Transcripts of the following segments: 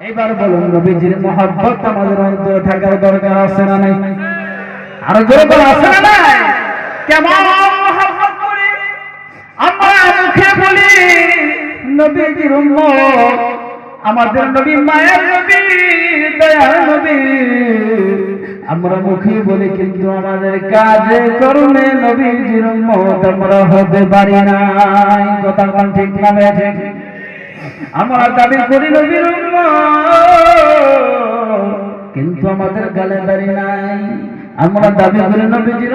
এইবার বলুন নবীজির মহাব্বত আমাদের অন্তরে থাকার দরকার আছে না নাই? আরও জোরে বলা আছে না নাই? কেমন মহাব্বত করি? আমরা মুখে বলি, নবীজির উম্মত, আমাদের নবী, মায়ের নবী, দয়ার নবী। আমরা মুখে বলি, কিন্তু আমাদের কাজে করলে নবীজির উম্মত আমরা হতে পারি নাই। কথা কোন ঠিক না ঠিক? আমরা দাবি করি নবীর কিন্তু আমাদের গালে দাঁড়িয়ে নাই। আমরা দাবি করি নবীজির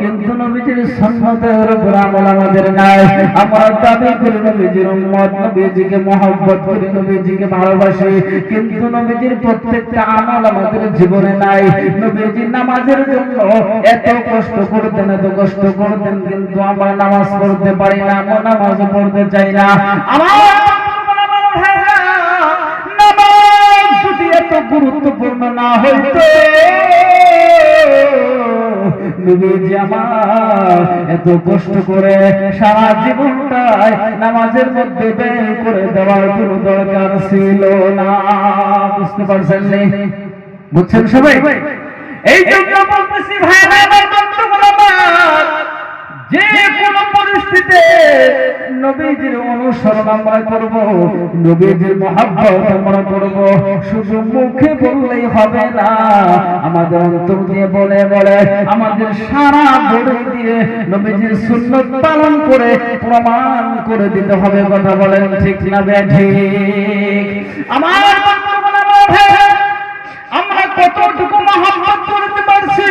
কিন্তু নবীজির সন্ন্যতের উপর আমল আমাদের নাই। আমরা দাবি করি নবীজির উম্মত, নবীজিকে মহব্বত করি, নবীজিকে ভালোবাসি, কিন্তু নবীজির প্রত্যেকটা আমল আমাদের জীবনে নাই। নবীজি নামাজের জন্য এত কষ্ট করতেন, এত কষ্ট করতেন, কিন্তু আমরা নামাজ পড়তে পারি না, আমরা নামাজ পড়তে চাই না। আমার গুরুত্বপূর্ণ না হইতো এত কষ্ট করে সারা জীবনটাই নামাজের মধ্যে ব্যয় করে দেওয়ার কোনো দরকার ছিল না বুঝতে পারছেন নি? বুঝছেন সবাই এই জন্য বলতেছি ভাইরা আমার, যে কোনো পরিস্থিতিতে নবীজির অনুসরণ আমরা করব, নবীজির মহাব্বত আমরা করব। শুধু মুখে বললেই হবে না, আমাদের অন্তর দিয়ে বলে বলে, আমাদের সারা বড়ি দিয়ে নবীজির সুন্নত পালন করে, প্রমাণ করে দিতে হবে, কথা বলেন ঠিক না ব্যাঠি আমার আমরা কতটুকু মহাব্বত করতে পারছি?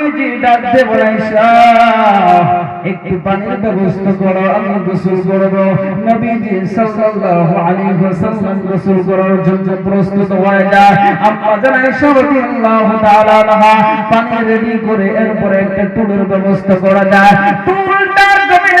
একটু পানির ব্যবস্থা করো, আমি গোসল করব। নবীজি সাল্লাল্লাহু আলাইহি ওয়াসাল্লাম গোসল করার জন্য প্রস্তুত হয়ে যায়। আম্মা জান রাদিয়াল্লাহু তাআলা আনহা, পানি রেডি করে এরপরে একটা টুলের ব্যবস্থা করা যায়। টুলটার মধ্যে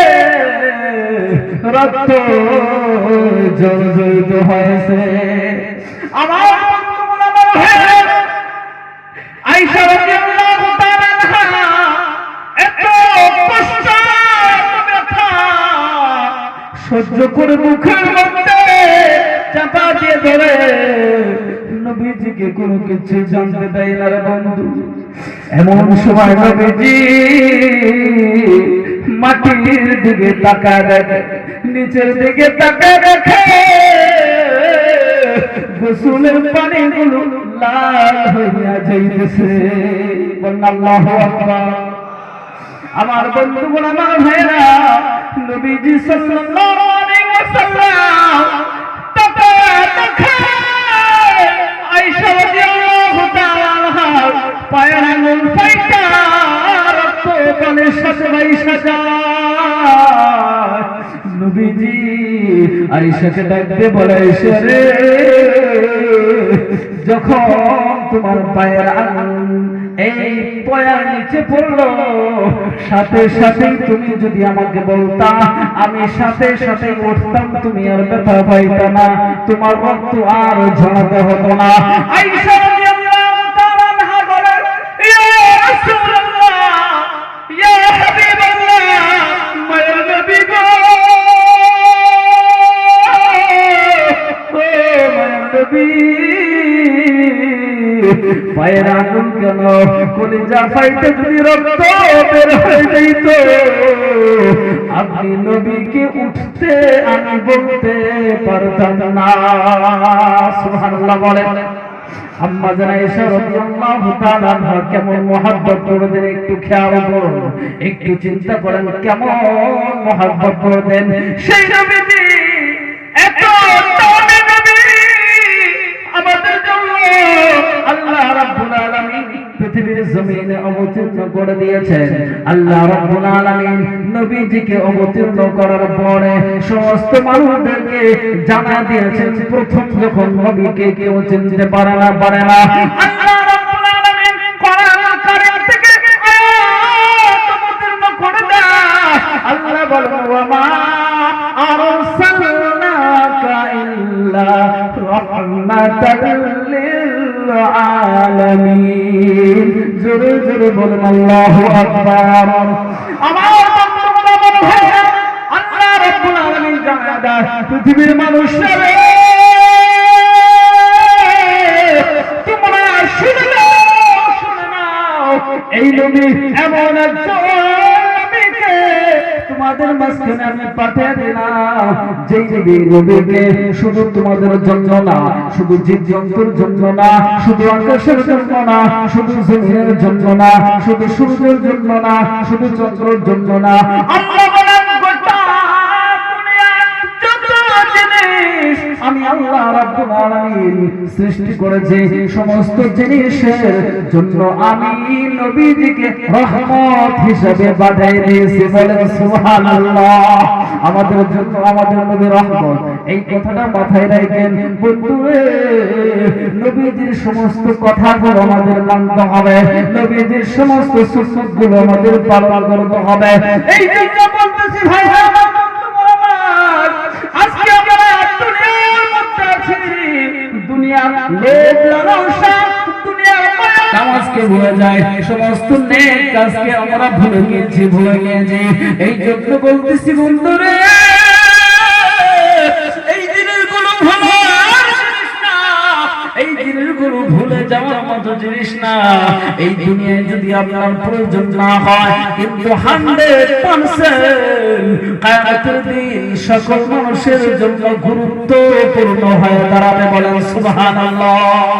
রক্ত জর্জরিত হয়েছে। আমার আয়েশা রাদিয়াল্লাহু তাআলা এত সহ্য করে মুখের মধ্যে চাপা দিয়ে ধরে। নবীজিকে কোনো কিছু জানতে দেয় না বন্ধু। এমন সময় নবীজি মাটির দিকে তাকায় দেখে, নিচের দিকে তাকায় দেখে। গোসলের পানিগুলো লাল হইয়া যাইতেছে। আল্লাহু আমার বন্ধুগণ, আমার ভাইরা নবীজি সাল্লাল্লাহু আলাইহি ওয়াসাল্লাম তাকায় দেখে। আয়েশা রাদিয়াল্লাহু তাআলা আয়েশাকে ডাকতে বলে যখন তোমার পায়ের এই পয়ার নিচে পড়ল, সাথে সাথে তুমি যদি আমাকে বলতা, আমি সাথে সাথে উঠতাম, তুমি আর ব্যথা পাইতা না, তোমার রক্ত আর ঝরাতে হতো না। পায়ের আগুন কেন? কলিজা ফাইটে যদি রক্ত বের হয়ে যাইত আপনি নবীকে উঠতে আমি বলতে পারতাম না। সুবহানাল্লাহ একটু খেয়াল করুন। একটু চিন্তা করেন কেমন মহব্বত করতেন সেই নবীজি পৃথিবীর জমিনে অবতীর্ণ করে দিয়েছেন। আল্লাহ রাব্বুল আলামিন নবীজিকে অবতীর্ণ করার পরে সমস্ত মানুষদেরকে জানা দিয়েছেন, প্রথম যখন নবীকে কেউ চিনতে পারে না পারে না। আল্লাহ রাব্বুল জোরে জোরে বলেন, আল্লাহ আকবার। আমার বন্ধুগণ মনে হয় আল্লাহ রাব্বুল আলামিন জানা পৃথিবীর পৃথিবীর মানুষরা তোমরা শুনে নাও শুনে নাও, এই নবী এমন একজন তোমাদের মাঝখানে আমি পাঠিয়ে দিলাম। যেই নবী নবীকে শুধু তোমাদের জন্য না, শুধু জীব জন্তুর জন্য না, শুধু আকাশের জন্য না, শুধু জমিনের জন্য না, শুধু সূর্যের জন্য না, শুধু চন্দ্রের জন্য না আল্লাহ আমি আল্লাহ রাব্বুল আলামিন সৃষ্টি করেছি সমস্ত জিনিসের জন্য আমি নবীজিকে রহমত হিসেবে পাঠিয়ে দিয়েছি। বলেন সুবহানাল্লাহ। আমাদের জন্য, আমাদের নবী রহমত। এই কথাটা মাথায় রাখেন বন্ধুরে, নবীজির সমস্ত কথাগুলো আমাদের মানতে হবে। নবীজির সমস্ত সুন্নতগুলো আমাদের পালন করতে হবে। এই জন্য বলতেছি, ভাই, আমার নামাজকে ভুলে যায় সমস্ত নেক কাজকে আমরা ভুলে গিয়েছি ভুলে গেছি। এই জন্য বলতেছি, বন্ধুরে যাওয়ার মতো জিনিস না। এই দুনিয়ায় যদি আপনার প্রয়োজন না হয়, কিন্তু সকল মানুষের জন্য গুরুত্বপূর্ণ হয়ে দাঁড়াবে বলেন সুবহানাল্লাহ।